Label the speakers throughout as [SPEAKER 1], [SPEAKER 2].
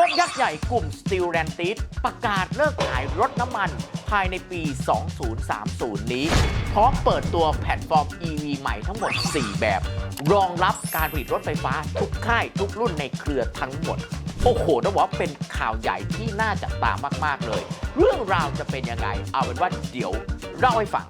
[SPEAKER 1] รถยักษ์ใหญ่กลุ่ม Steel r a n t i s ประกาศเลิกขายรถน้ำมัน ภายในปี 2030 นี้ พร้อมเปิดตัวแพลตฟอร์ม EV ใหม่ทั้งหมด 4 แบบ รองรับการผลิตรถไฟฟ้าทุกค่ายทุกรุ่นในเครือทั้งหมด โอ้โหต้องบอกว่าเป็นข่าวใหญ่ที่น่าจับตามาก ๆ เลย เรื่องราวจะเป็นยังไง เอาเป็นว่าเดี๋ยวเล่าให้ฟัง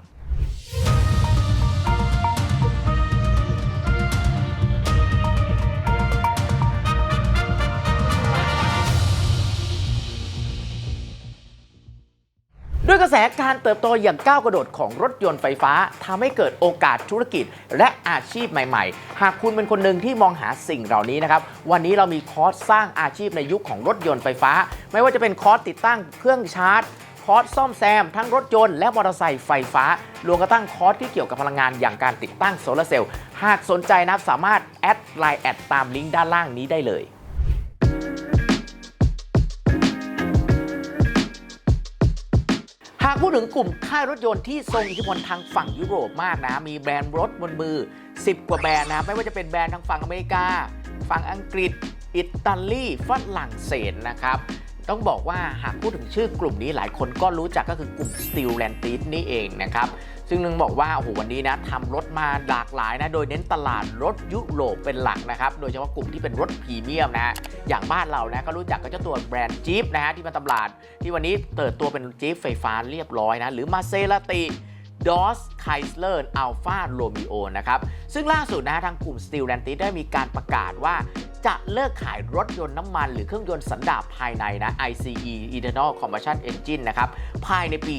[SPEAKER 1] กระแสการเติบโตอย่างก้าวกระโดดของรถยนต์ไฟฟ้าทำให้เกิดโอกาสธุรกิจ และอาชีพใหม่ๆ หากคุณเป็นคนหนึ่งที่มองหาสิ่งเหล่านี้นะครับ วันนี้เรามีคอร์สสร้างอาชีพในยุคของรถยนต์ไฟฟ้า ไม่ว่าจะเป็นคอร์สติดตั้งเครื่องชาร์จคอร์สซ่อมแซม ทั้งรถยนต์และมอเตอร์ไซค์ไฟฟ้ารวมกระทั่งคอร์สที่เกี่ยวกับพลังงานอย่างการติดตั้งโซลาร์เซลล์หากสนใจนะครับสามารถแอดไลน์แอดตามลิงก์ด้านล่างนี้ได้เลย พูดถึงกลุ่มค่ายรถยนต์ที่ทรงอิทธิพลทางฝั่งยุโรปมากนะ มีแบรนด์รถบนมือ 10 กว่าแบรนด์นะ ไม่ว่าจะเป็นแบรนด์ทางฝั่งอเมริกา ฝั่งอังกฤษ อิตาลี ฝรั่งเศสนะครับ ต้องบอกว่าหากพูดถึงชื่อกลุ่มนี้หลายคนก็รู้จักก็คือกลุ่ม Steel l a n t i s นี่เองนะครับ ซึ่งนึงบอกว่า โอ้โห วันนี้นะทำรถมาหลากหลายนะ โดยเน้นตลาดรถยุโรปเป็นหลักนะครับ โดยเฉพาะกลุ่มที่เป็นรถพรีเมียมนะฮะ อย่างบ้านเรานะก็รู้จักกับเจ้าตัวแบรนด์จี๊ปนะฮะที่มาตลาด ที่วันนี้เติบตัวเป็นจี๊ปไฟฟ้าเรียบร้อยนะ หรือมาเซราติดอส ไคสเลอร์อัลฟาโรมิโอนะครับ ซึ่งล่าสุดนะฮะทางกลุ่ม Steel l a n t i s ได้มีการประกาศว่าจะเลิกขายรถยนต์น้ำมันหรือเครื่องยนต์สันดาปภายในนะ ICE Internal Combustion Engine นะครับ ภายในปี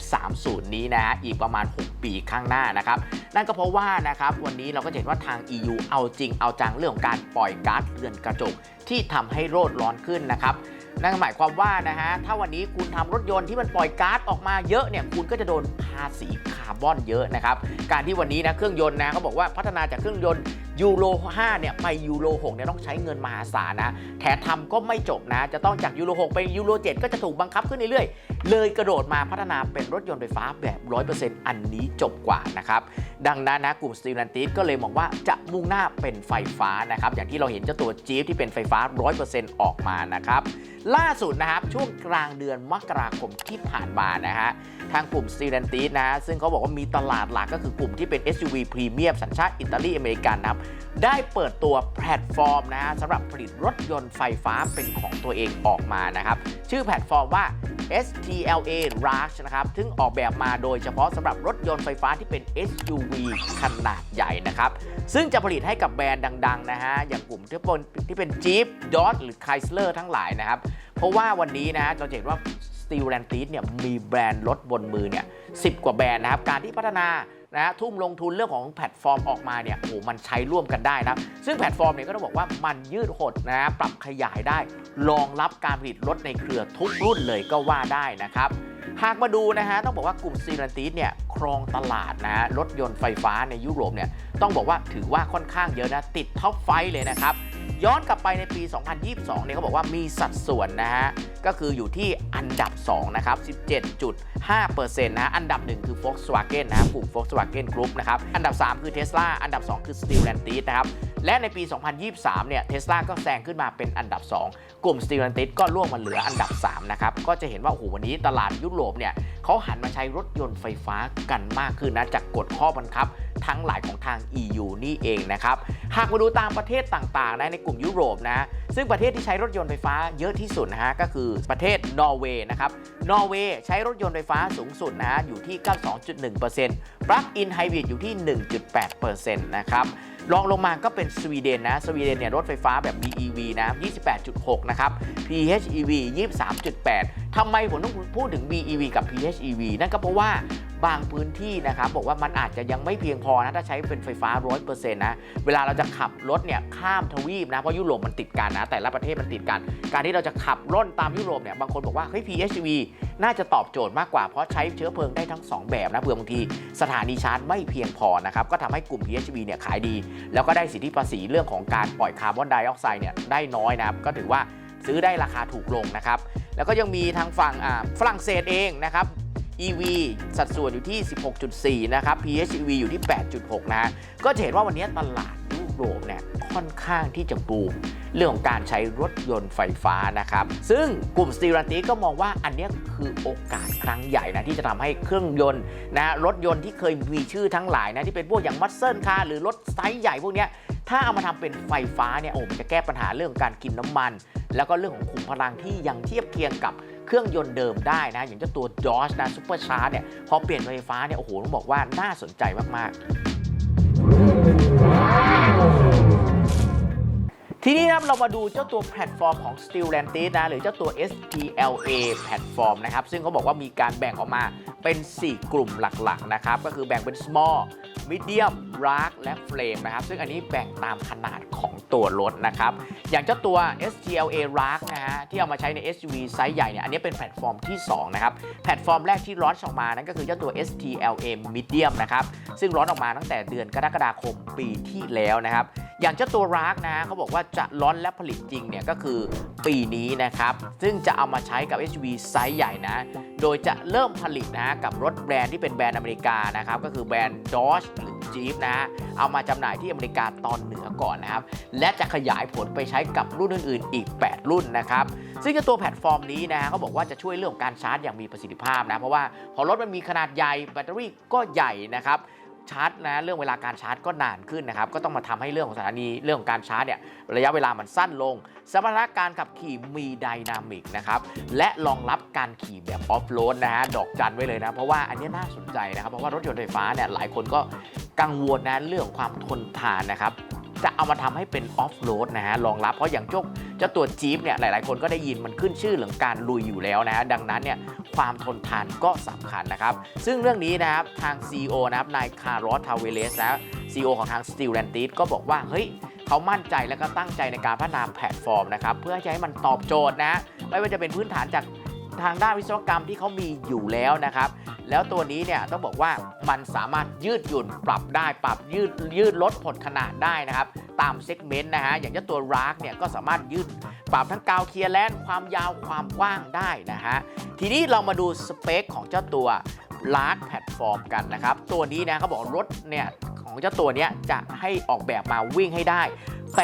[SPEAKER 1] 2030 นี้นะฮะ อีกประมาณ 6 ปีข้างหน้านะครับ นั่นก็เพราะว่านะครับ วันนี้เราก็เห็นว่าทาง EU เอาจริงเอาจังเรื่องของการปล่อยก๊าซเรือนกระจก ที่ทำให้โลดร้อนขึ้นนะครับนั่นหมายความว่านะฮะ ถ้าวันนี้คุณทำรถยนต์ที่มันปล่อยก๊าซออกมาเยอะเนี่ย คุณก็จะโดนภาษีคาร์บอนเยอะนะครับ การที่วันนี้นะเครื่องยนต์นะเขาบอกว่าพัฒนาจากเครื่องยนต์ ยูโร5เนี่ยไปยูโร6เนี่ยต้องใช้เงินมหาศาลนะแถมทำก็ไม่จบนะ จะต้องจากยูโร6ไปยูโร7ก็จะถูกบังคับขึ้นเรื่อยๆ เลยกระโดดมาพัฒนาเป็นรถยนต์ไฟฟ้าแบบ 100%อันนี้จบกว่านะครับ ดังนั้นนะกลุ่ม s t e l a n t i s ก็เลยมองว่าจะมุ่งหน้าเป็นไฟฟ้านะครับ อย่างที่เราเห็นเจ้าตัวจี๊ปที่เป็นไฟฟ้า 100%ออกมานะครับล่าสุดนะครับช่วงกลางเดือนมกราคมที่ผ่านมานะฮะทางกลุ่ม s t e l a n t i s นะฮะซึ่งเขาบอกว่ามีตลาดหลักก็คือกลุ่มที่เป็น SUV พรีเมียมสัญชาติอิตาลีอเมริกันนะครับได้เปิดตัวแพลตฟอร์มนะสำหรับผลิตรถยนต์ไฟฟ้าเป็นของตัวเองออกมานะครับ ชื่อแพลตฟอร์มว่า STLA Rush นะครับซึ่งออกแบบมาโดยเฉพาะสำหรับรถยนต์ไฟฟ้าที่เป็น SUV ขนาดใหญ่นะครับ ซึ่งจะผลิตให้กับแบรนด์ดังๆนะฮะ อย่างกลุ่มที่เป็นที่เป็น Jeep Dodge หรือ Chrysler ทั้งหลายนะครับ เพราะว่าวันนี้นะฮะเราเห็นว่า Steel l a n t i s เนี่ยมีแบรนด์รถบนมือเนี่ย10 กว่าแบรนด์นะครับ การที่พัฒนา นะทุ่มลงทุนเรื่องของแพลตฟอร์มออกมาเนี่ยโอ้โหมันใช้ร่วมกันได้นะครับซึ่งแพลตฟอร์มเนี่ยก็ต้องบอกว่ามันยืดหดนะปรับขยายได้รองรับการผลิตรถในเครือทุกรุ่นเลยก็ว่าได้นะครับหากมาดูนะฮะต้องบอกว่ากลุ่มซีรันติสเนี่ยครองตลาดนะฮะรถยนต์ไฟฟ้าในยุโรปเนี่ยต้องบอกว่าถือว่าค่อนข้างเยอะนะติดท็อปไฟเลยนะครับย้อนกลับไปในปี 2022เนี่ยเขาบอกว่ามีสัดส่วนนะฮะ ก็คืออยู่ที่อันดับ 2 นะครับ 17.5%นะอันดับ 1 คือ Volkswagen นะกลุ่ม Volkswagen Group นะครับ อันดับ 3 คือ Tesla อันดับ 2 คือ Stellantis นะครับ และในปี 2023 เนี่ย Tesla ก็แซงขึ้นมาเป็นอันดับ 2 กลุ่ม Stellantis ก็ล่วงมาเหลืออันดับ 3 นะครับ ก็จะเห็นว่า โอ้โห วันนี้ตลาดยุโรปเนี่ยเขาหันมาใช้รถยนต์ไฟฟ้ากันมากขึ้นนะ จากกฎข้อบังคับทั้งหลายของทาง EU นี่เองนะครับ หากมาดูตามประเทศต่างๆนะในกลุ่มยุโรปนะ ซึ่งประเทศที่ใช้รถยนต์ไฟฟ้าเยอะที่สุดนะฮะก็คือประเทศนอร์เวย์นะครับ นอร์เวย์ใช้รถยนต์ไฟฟ้าสูงสุดนะฮะอยู่ที่ 92.1%ปลั๊กอินไฮบริดอยู่ที่ 1.8%นะครับ รองลงมาก็เป็นสวีเดนนะ สวีเดนเนี่ยรถไฟฟ้าแบบ BEV นะ 28.6 นะครับ PHEV 23.8 ทำไมผมต้องพูดถึง BEV กับ PHEV นั่นก็เพราะว่า บางพื้นที่นะครับบอกว่ามันอาจจะยังไม่เพียงพอนะถ้าใช้เป็นไฟฟ้า100%นนะเวลาเราจะขับรถเนี่ยข้ามทวีปนะเพราะยุโรปมันติดกันนะแต่ละประเทศมันติดกัน การที่เราจะขับร่นตามยุโรปเนี่ยบางคนบอกว่าเฮ้ย PHEV น่าจะตอบโจทย์มากกว่าเพราะใช้เชื้อเพลิงได้ทั้ง 2 แบบนะเผื่อบางทีสถานีชาร์จไม่เพียงพอนะครับก็ทำให้กลุ่ม PHEV เนี่ยขายดี แล้วก็ได้สิทธิภาษีเรื่องของการปล่อยคาร์บอนไดออกไซด์เนี่ยได้น้อยนะครับก็ถือว่าซื้อได้ราคาถูกลงนะครับแล้วก็ยังมีทางฝั่งฝรั่งเศสเองนะครับ EV สัดส่วนอยู่ที่ 16.4 นะครับ PHEV อยู่ที่ 8.6 นะฮะ ก็จะเห็นว่าวันนี้ตลาดยุโรปเนี่ยค่อนข้างที่จะบูมเรื่องของการใช้รถยนต์ไฟฟ้านะครับ ซึ่งกลุ่มสตีรันตีก็มองว่าอันนี้คือโอกาสครั้งใหญ่นะที่จะทำให้เครื่องยนต์นะรถยนต์ที่เคยมีชื่อทั้งหลายนะที่เป็นพวกอย่างมัสเซิลคาร์หรือรถไซส์ใหญ่พวกนี้ถ้าเอามาทำเป็นไฟฟ้าเนี่ยโอ้มันจะแก้ปัญหาเรื่องการกินน้ำมัน แล้วก็เรื่องของขุมพลังที่ยังเทียบเคียงกับ เครื่องยนต์เดิมได้นะ อย่างเจ้าตัวจอชนะซูเปอร์ชาร์จเนี่ยพอเปลี่ยนไฟฟ้าเนี่ยโอ้โหต้องบอกว่าน่าสนใจมาก ๆทีนี้นะครับเรามาดูเจ้าตัวแพลตฟอร์มของ Stellantis นะหรือเจ้าตัว STLA แพลตฟอร์มนะครับซึ่งเขาบอกว่ามีการแบ่งออกมา เป็น 4 กลุ่มหลักๆนะครับก็คือแบ่งเป็น small medium large และ frame นะครับ ซึ่งอันนี้แบ่งตามขนาดของตัวรถนะครับ อย่างเจ้าตัว STLA large นะฮะที่เอามาใช้ใน SUV ไซส์ใหญ่เนี่ยอันนี้เป็นแพลตฟอร์มที่ 2 นะครับ แพลตฟอร์มแรกที่ร้อนออกมานั่นก็คือเจ้าตัว STLA medium นะครับ ซึ่งร้อนออกมาตั้งแต่เดือนกรกฎาคมปีที่แล้วนะครับอย่างเจ้าตัวรากนะเขาบอกว่าจะร้อนและผลิตจริงเนี่ยก็คือปีนี้นะครับ ซึ่งจะเอามาใช้กับ SUV ไซส์ใหญ่นะ โดยจะเริ่มผลิตนะกับรถแบรนด์ที่เป็นแบรนด์อเมริกานะครับก็คือแบรนด์ Dodge หรือ Jeep นะเอามาจำหน่ายที่อเมริกาตอนเหนือก่อนนะครับและจะขยายผลไปใช้กับรุ่นอื่นๆ อีก 8 รุ่นนะครับซึ่งตัวแพลตฟอร์มนี้นะเขาบอกว่าจะช่วยเรื่องของการชาร์จอย่างมีประสิทธิภาพนะเพราะว่าพอรถมันมีขนาดใหญ่แบตเตอรี่ก็ใหญ่นะครับ ชาร์จนะเรื่องเวลาการชาร์จก็นานขึ้นนะครับ ก็ต้องมาทำให้เรื่องของสถานีเรื่องของการชาร์จเนี่ยระยะเวลามันสั้นลงสมรรถการขับขี่มีไดนามิกนะครับและรองรับการขี่แบบออฟโรดนะฮะดอกจันไว้เลยนะ เพราะว่าอันนี้น่าสนใจนะครับ เพราะว่ารถยนต์ไฟฟ้าเนี่ยหลายคนก็กังวลนะเรื่องความทนทานนะครับ จะเอามาทำให้เป็นออฟโรดนะฮะรองรับเพราะอย่างจ้าเจ้าตัวจี๊ปเนี่ยหลายๆ คนก็ได้ยินมันขึ้นชื่อเรื่องการลุยอยู่แล้วนะฮะดังนั้นเนี่ยความทนทานก็สำคัญนะครับ ซึ่งเรื่องนี้นะครับทาง CEO นะครับนายคาร์ลทาวเวเลสนะ CEO ของทาง s t e l a n t i s ก็บอกว่าเฮ้ยเขามั่นใจและก็ตั้งใจในการพัฒนาแพลตฟอร์มนะครับเพื่อให้มันตอบโจทย์นะไม่ว่าจะเป็นพื้นฐานจาก ทางด้านวิศวกรรมที่เขามีอยู่แล้วนะครับ แล้วตัวนี้เนี่ยต้องบอกว่ามันสามารถยืดหยุ่นปรับได้ปรับยืดยืดลดผลขนาดได้นะครับ ตามเซกเมนต์นะฮะอย่างเจ้าตัวรักเนี่ยก็สามารถยืดปรับทั้งกาวเคลียร์แลนความยาวความกว้างได้นะฮะทีนี้เรามาดูสเปคของเจ้าตัว ลาร์ e แพลตฟอร์มกันนะครับ ตัวนี้นะเขาบอกรถเนี่ยของเจ้าตัวนี้จะให้ออกแบบมาวิ่งให้ได้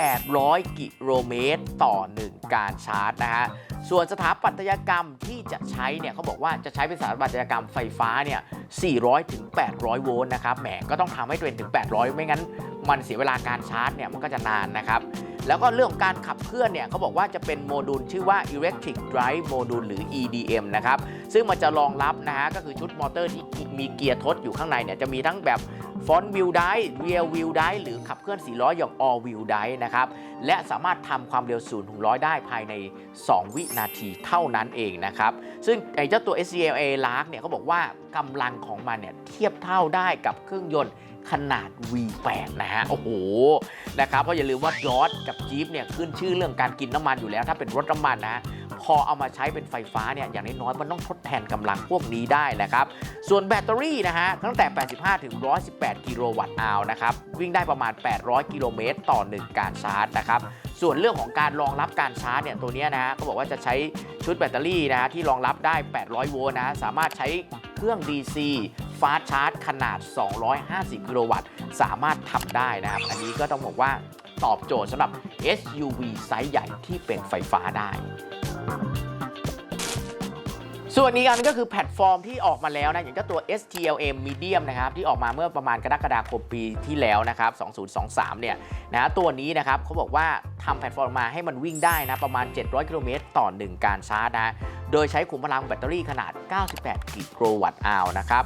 [SPEAKER 1] 800 กิโลเมตรต่อ 1 การชาร์จนะฮะ ส่วนสถาปัตยกรรมที่จะใช้เนี่ยเขาบอกว่าจะใช้เป็นสถาปัตยกรรมไฟฟ้าเนี่ย 400 ถึง 800 โวลต์นะครับ แหมก็ต้องทำให้ตัวเองถึง 800 ไม่งั้นมันเสียเวลาการชาร์จเนี่ยมันก็จะนานนะครับ แล้วก็เรื่องของการขับเคลื่อนเนี่ยเขาบอกว่าจะเป็นโมดูลชื่อว่า Electric Drive Module หรือ EDM นะครับ ซึ่งมันจะรองรับนะฮะก็คือชุดมอเตอร์ที่มีเกียร์ทดอยู่ข้างในเนี่ยจะมีทั้งแบบ Front Wheel Drive Rear Wheel Drive หรือขับเคลื่อน4ล้ออย่าง All Wheel Drive นะครับ และสามารถทำความเร็ว0ถึง100ได้ภายใน 2 วินาทีเท่านั้นเองนะครับ ซึ่งไอ้เจ้าตัว SCLA Lark เนี่ยเขาบอกว่ากำลังของมันเนี่ยเทียบเท่าได้กับเครื่องยนต์ ขนาด V8 นะฮะ โอ้โห นะครับ เพราะอย่าลืมว่าดอ g กับจี๊ปเนี่ยขึ้นชื่อเรื่องการกินน้ำมันอยู่แล้ว ถ้าเป็นรถน้ำมันนะพอเอามาใช้เป็นไฟฟ้าเนี่ยอย่างน้อยๆมันต้องทดแทนกำลังพวกนี้ได้นะครับ ส่วนแบตเตอรี่นะฮะตั้งแต่ 85 ถึง 118 กิโลวัตต์อาวนะครับ วิ่งได้ประมาณ 800 กิโลเมตรต่อ 1 การชาร์จนะครับส่วนเรื่องของการรองรับการชาร์จเนี่ยตัวเนี้ยนะฮะเขาบอกว่าจะใช้ชุดแบตเตอรี่นะฮะที่รองรับได้ 800 โวลต์นะฮะสามารถใช้เครื่อง DC ฟาสชาร์จขนาด 250 กิโลวัตต์ สามารถทำได้นะครับ อันนี้ก็ต้องบอกว่าตอบโจทย์สำหรับ SUV ไซส์ใหญ่ที่เป็นไฟฟ้าได้ ส่วนนี้อันก็คือแพลตฟอร์มที่ออกมาแล้วนะ อย่างเจ้าตัว STLM Medium นะครับ ที่ออกมาเมื่อประมาณกรกฎาคมปีที่แล้วนะครับ 2023 เนี่ยนะตัวนี้นะครับเขาบอกว่าทำแพลตฟอร์มมาให้มันวิ่งได้นะ ประมาณ 700 กิโลเมตรต่อ 1 การชาร์จนะ โดยใช้ขุมพลังแบตเตอรี่ขนาด 98 กิโลวัตต์อาวนะครับ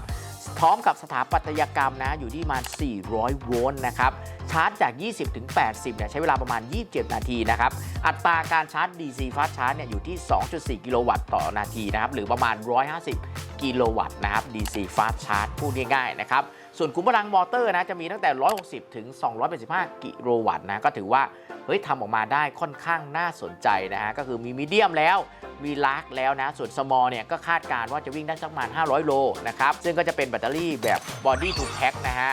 [SPEAKER 1] พร้อมกับสถาปัตยกรรมนะอยู่ที่ประมาณ 400 โวลต์นะครับชาร์จจาก 20 ถึง 80เนี่ยใช้เวลาประมาณ 27 นาทีนะครับอัตราการชาร์จ DC Fast Charge เนี่ยอยู่ที่ 2.4 กิโลวัตต์ต่อนาทีนะครับหรือประมาณ 150 กิโลวัตต์นะครับ DC Fast Charge พูดง่ายๆนะครับ ส่วนขุมพลังมอเตอร์นะจะมีตั้งแต่ 160 ถึง 285 กิโลวัตต์นะก็ถือว่าเฮ้ยทำออกมาได้ค่อนข้างน่าสนใจนะฮะก็คือมีมีเดียมแล้วมีลากแล้วนะ ส่วนสมอลเนี่ยก็คาดการณ์ว่าจะวิ่งได้สักประมาณ 500 โลนะครับซึ่งก็จะเป็นแบตเตอรี่แบบบอดดี้ทูแพ็คนะฮะ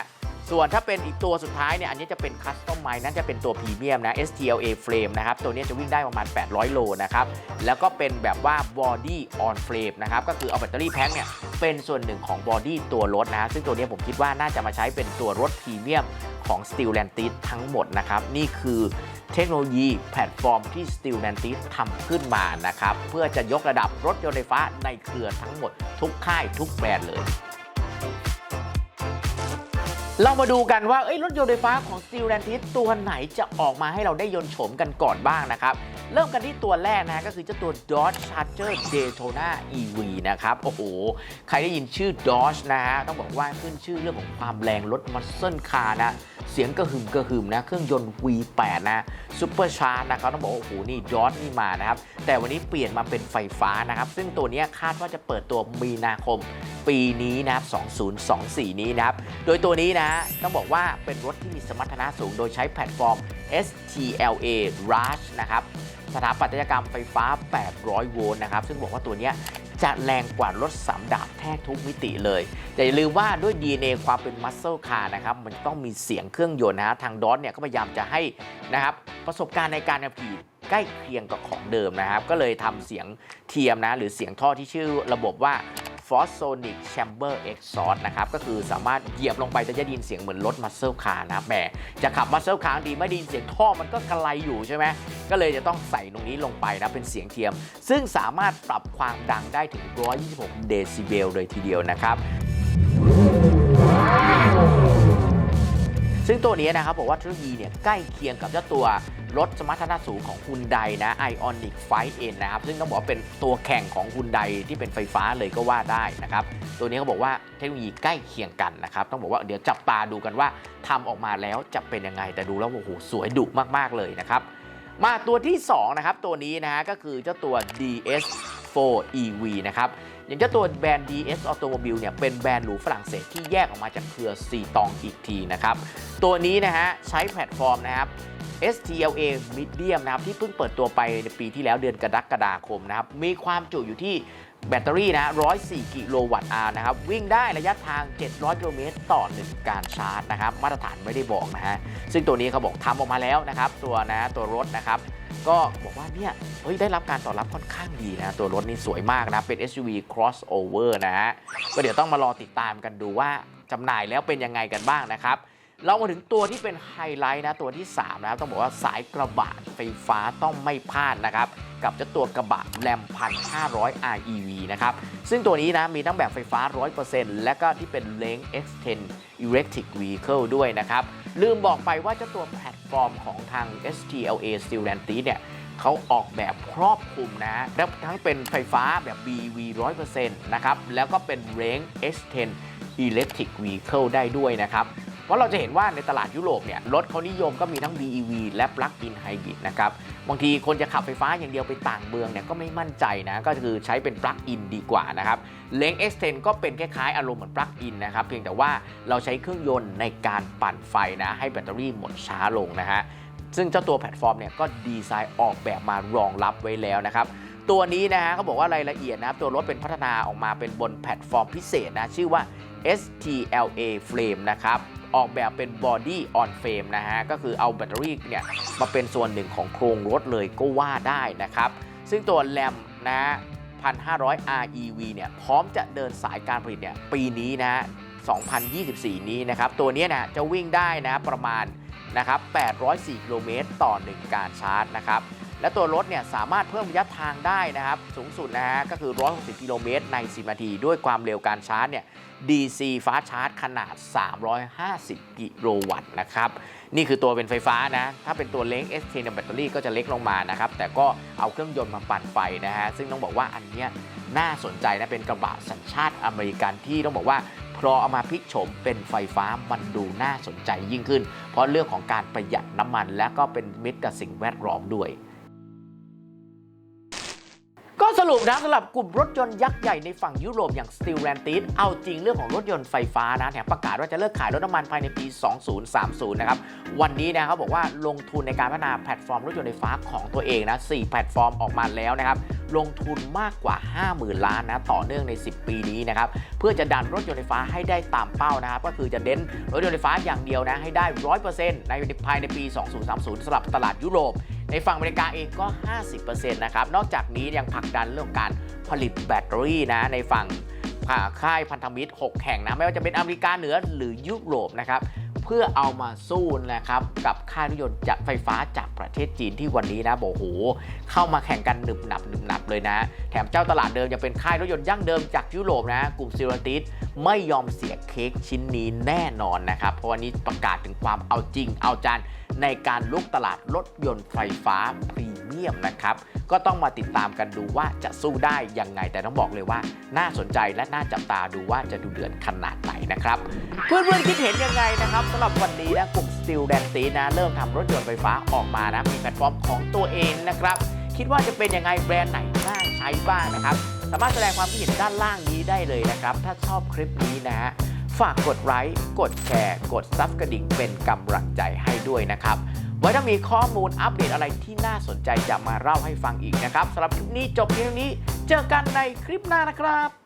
[SPEAKER 1] ส่วนถ้าเป็นอีกตัวสุดท้ายเนี่ยอันนี้จะเป็นคัสตอมไมนั่นจะเป็นตัวพรีเมียมนะ STLA Frame นะครับ ตัวนี้จะวิ่งได้ประมาณ 800 โลนะครับ แล้วก็เป็นแบบว่า Body on Frame นะครับ ก็คือเอาแบตเตอรี่แพ็คเนี่ยเป็นส่วนหนึ่งของบอดี้ตัวรถนะ ซึ่งตัวนี้ผมคิดว่าน่าจะมาใช้เป็นตัวรถพรีเมียมของ Steel a n t i s ทั้งหมดนะครับ นี่คือเทคโนโลยีแพลตฟอร์มที่ Stellantis ทำขึ้นมานะครับ เพื่อจะยกระดับรถยนต์ไฟฟ้าในเครือทั้งหมดทุกค่ายทุกแบรนด์เลย เรามาดูกันว่า รถยนต์ไฟฟ้าของ Stellantis ตัวไหนจะออกมาให้เราได้ยนต์โฉมกันก่อนบ้างนะครับ เริ่มกันที่ตัวแรกนะฮะก็คือเจ้าตัว Dodge Charger Daytona EV นะครับ โอ้โห ใครได้ยินชื่อ Dodge นะฮะ ต้องบอกว่าขึ้นชื่อเรื่องของความแรงรถมัสเซิลคาร์นะ เสียงกระหึ่มกระหึ่มนะ เครื่องยนต์ V8 นะซูเปอร์ชาร์จนะครับ ต้องบอกว่า โอ้โห นี่ Dodge นี่มานะครับ แต่วันนี้เปลี่ยนมาเป็นไฟฟ้านะครับ ซึ่งตัวนี้คาดว่าจะเปิดตัวมีนาคมปีนี้นะครับ 2024 นี้นะครับ โดยตัวนี้นะ ต้องบอกว่าเป็นรถที่มีสมรรถนะสูง โดยใช้แพลตฟอร์ม STLA Rush นะครับ สถาปัตยกรรมไฟฟ้า 800 โวลต์นะครับ ซึ่งบอกว่าตัวนี้จะแรงกว่ารถสามดาบแทบทุกมิติเลยแต่อย่าลืมว่าด้วย DNA ความเป็นมัสเซลคาร์นะครับ มันต้องมีเสียงเครื่องยนต์นะฮะทางดอสเนี่ยก็พยายามจะให้นะครับประสบการณ์ในการขับขี่ใกล้เคียงกับของเดิมนะครับ ก็เลยทำเสียงเทียมนะ หรือเสียงท่อที่ชื่อระบบว่า f o s s o n i c Chamber Exhaust นะครับ ก็คือสามารถเหยียบลงไปจะได้ยินเสียงเหมือนรถมัสเซ e ลคาร์นะแหมจะขับมัสเซ e ลคาร์ดีไม่ได้ยินเสียงท่อมันก็กระไรอยู่ใช่ไหมก็เลยจะต้องใส่ตรงนี้ลงไปนะ เป็นเสียงเทียม ซึ่งสามารถปรับความดังได้ถึง 126 เดซิเบลเลยทีเดียวนะครับซึ่งตัวนี้นะครับบอกว่าเทคโนโลยีเนี่ยใกล้เคียงกับเจ้าตัว รถสมรรถนะสูงของฮุนไดนะ Ionic 5N นะครับ ซึ่งต้องบอกว่าเป็นตัวแข่งของฮุนไดที่เป็นไฟฟ้าเลยก็ว่าได้นะครับ ตัวนี้เขาบอกว่าเทคโนโลยีใกล้เคียงกันนะครับ ต้องบอกว่าเดี๋ยวจับตาดูกันว่าทำออกมาแล้วจะเป็นยังไง แต่ดูแล้วโอ้โหสวยดุมากๆเลยนะครับ มาตัวที่2นะครับตัวนี้นะฮะก็คือเจ้าตัว DS4 EV นะครับอย่างเจ้าตัวแบรนด์ DS Automobile เนี่ยเป็นแบรนด์หรูฝรั่งเศสที่แยกออกมาจากเครือซีตองอีกทีนะครับ ตัวนี้นะฮะใช้แพลตฟอร์มนะครับ STLA Medium นะครับที่เพิ่งเปิดตัวไปในปีที่แล้วเดือนกรกฎาคมนะครับมีความจุอยู่ที่แบตเตอรี่นะ 104 กิโลวัตต์อาวนะครับ วิ่งได้ระยะทาง 700 กิโลเมตรต่อ 1 การชาร์จนะครับ มาตรฐานไม่ได้บอกนะฮะ ซึ่งตัวนี้เขาบอกทำออกมาแล้วนะครับ ตัวนะตัวรถนะครับ ก็บอกว่าเนี่ย เฮ้ย ได้รับการตอบรับค่อนข้างดีนะ ตัวรถนี่สวยมากนะ เป็น SUV crossover นะฮะ ก็เดี๋ยวต้องมารอติดตามกันดูว่าจำหน่ายแล้วเป็นยังไงกันบ้างนะครับ เรามาถึงตัวที่เป็นไฮไลท์นะตัวที่ 3 นะครับ ต้องบอกว่าสายกระบะไฟฟ้าต้องไม่พลาดนะครับ กับเจ้าตัวกระบะแรมพัน500 REV นะครับ ซึ่งตัวนี้นะมีทั้งแบบไฟฟ้า 100%และก็ที่เป็น Lane X10 Electric Vehicle ด้วยนะครับ ลืมบอกไปว่าเจ้าตัวแพลตฟอร์มของทาง STLA Stellantis เนี่ยเขาออกแบบครอบคลุมนะแล้วทั้งเป็นไฟฟ้าแบบ BV 100%นะครับแล้วก็เป็น Range X10 Electric Vehicle ได้ด้วยนะครับ ราะเราจะเห็นว่าในตลาดยุโรปเนี่ยรถเขานิยมก็มีทั้ง BEV และ Plug-in Hybrid นะครับบางทีคนจะขับไฟฟ้าอย่างเดียวไปต่างเมืองเนี่ยก็ไม่มั่นใจนะก็คือใช้เป็น Plug-in ดีกว่านะครับเลง X10 ก็เป็นคล้ายๆอารมณ์เหมือน Plug-in นะครับเพียงแต่ว่าเราใช้เครื่องยนต์ในการปั่นไฟนะให้แบตเตอรี่หมดช้าลงนะฮะซึ่งเจ้าตัวแพลตฟอร์มเนี่ยก็ดีไซน์ออกแบบมารองรับไว้แล้วนะครับตัวนี้นะฮะเขาบอกว่ารายละเอียดนะครับตัวรถเป็นพัฒนาออกมาเป็นบนแพลตฟอร์มพิเศษนะชื่อว่า STLA Frame นะครับ ออกแบบเป็น Body on Frame นะฮะ ก็คือเอาแบตเตอรี่เนี่ยมาเป็นส่วนหนึ่งของโครงรถเลยก็ว่าได้นะครับ ซึ่งตัวแรมนะฮะ1,500 REV เนี่ยพร้อมจะเดินสายการผลิตเนี่ยปีนี้นะฮะ2024 นี้นะครับ ตัวนี้นะจะวิ่งได้นะประมาณนะครับ804กิโลเมตรต่อ 1 การชาร์จนะครับ และตัวรถเนี่ยสามารถเพิ่มระยะทางได้นะครับ สูงสุดนะฮะก็คือ 160 กิโลเมตรใน 10 นาที ด้วยความเร็วการชาร์จเนี่ย DC ฟ้าชาร์จขนาด 350 กิโลวัตต์นะครับ นี่คือตัวเป็นไฟฟ้านะ ถ้าเป็นตัวเล็ก S10 แบตเตอรี่ก็จะเล็กลงมานะครับ แต่ก็เอาเครื่องยนต์มาปั่นไฟนะฮะ ซึ่งต้องบอกว่าอันเนี้ยน่าสนใจนะ เป็นกระบะสัญชาติอเมริกันที่ต้องบอกว่าพอเอามาพลิกโฉมเป็นไฟฟ้ามันดูน่าสนใจยิ่งขึ้น เพราะเรื่องของการประหยัดน้ำมันและก็เป็นมิตรกับสิ่งแวดล้อมด้วย สรุปนะสำหรับกลุ่มรถยนต์ยักษ์ใหญ่ในฝั่งยุโรปอย่าง Stellantis เอาจริงเรื่องของรถยนต์ไฟฟ้านะแถมประกาศว่าจะเลิกขายรถน้ำมันภายในปี 2030 นะครับ วันนี้นะเขาบอกว่าลงทุนในการพัฒนาแพลตฟอร์มรถยนต์ไฟฟ้าของตัวเองนะ 4 แพลตฟอร์มออกมาแล้วนะครับ ลงทุนมากกว่า 50,000 ล้านนะต่อเนื่องใน 10 ปีนี้นะครับ เพื่อจะดันรถยนต์ไฟฟ้าให้ได้ตามเป้านะครับก็คือจะเน้นรถยนต์ไฟฟ้าอย่างเดียวนะให้ได้ 100%ในภายในปี 2030สำหรับตลาดยุโรป ในฝั่งอเมริกาเองก็ 50%นะครับ นอกจากนี้ยังผลักดันเรื่องการผลิตแบตเตอรี่นะในฝั่งค่ายพันธมิตร 6 แห่งนะ ไม่ว่าจะเป็นอเมริกาเหนือหรือยุโรปนะครับ พื่อพื่อเอามาสู้นะครับกับค่ายรถยนต์จากไฟฟ้าจากประเทศจีนที่วันนี้นะบอกโอ้โหเข้ามาแข่งกันหนึบหนับหนึบหนับเลยนะ แถมเจ้าตลาดเดิมยังเป็นค่ายรถยนต์ยั่งเดิมจากยุโรปนะ กลุ่มซิลติสไม่ยอมเสียเค้กชิ้นนี้แน่นอนนะครับ เพราะวันนี้ประกาศถึงความเอาจริงเอาจันในการลุกตลาดรถยนต์ไฟฟ้าพรี เมียมนะครับ ก็ต้องมาติดตามกันดูว่าจะสู้ได้ยังไงแต่ต้องบอกเลยว่า น่าสนใจและน่าจับตาดูว่าจะดูเดือดขนาดไหนนะครับ เพื่อนๆคิดเห็นยังไงนะครับสำหรับวันนี้นะกลุ่ม Steel d a n c e นะเริ่มทำรถยนต์ไฟฟ้าออกมานะมีแพลตฟอร์มของตัวเองนะครับคิดว่าจะเป็นยังไงแบรนด์ไหนน่าใช้บ้างนะครับสามารถแสดงความคิดเห็นด้านล่างนี้ได้เลยนะครับ ถ้าชอบคลิปนี้นะฮะฝากกดไลค์กดแชร์ กดซับกระดิ่งเป็นกำลังใจให้ด้วยนะครับ ไว้ถ้ามีข้อมูลอัปเดตอะไรที่น่าสนใจจะมาเล่าให้ฟังอีกนะครับสำหรับคลิปนี้จบเพียงนี้ เจอกันในคลิปหน้านะครับ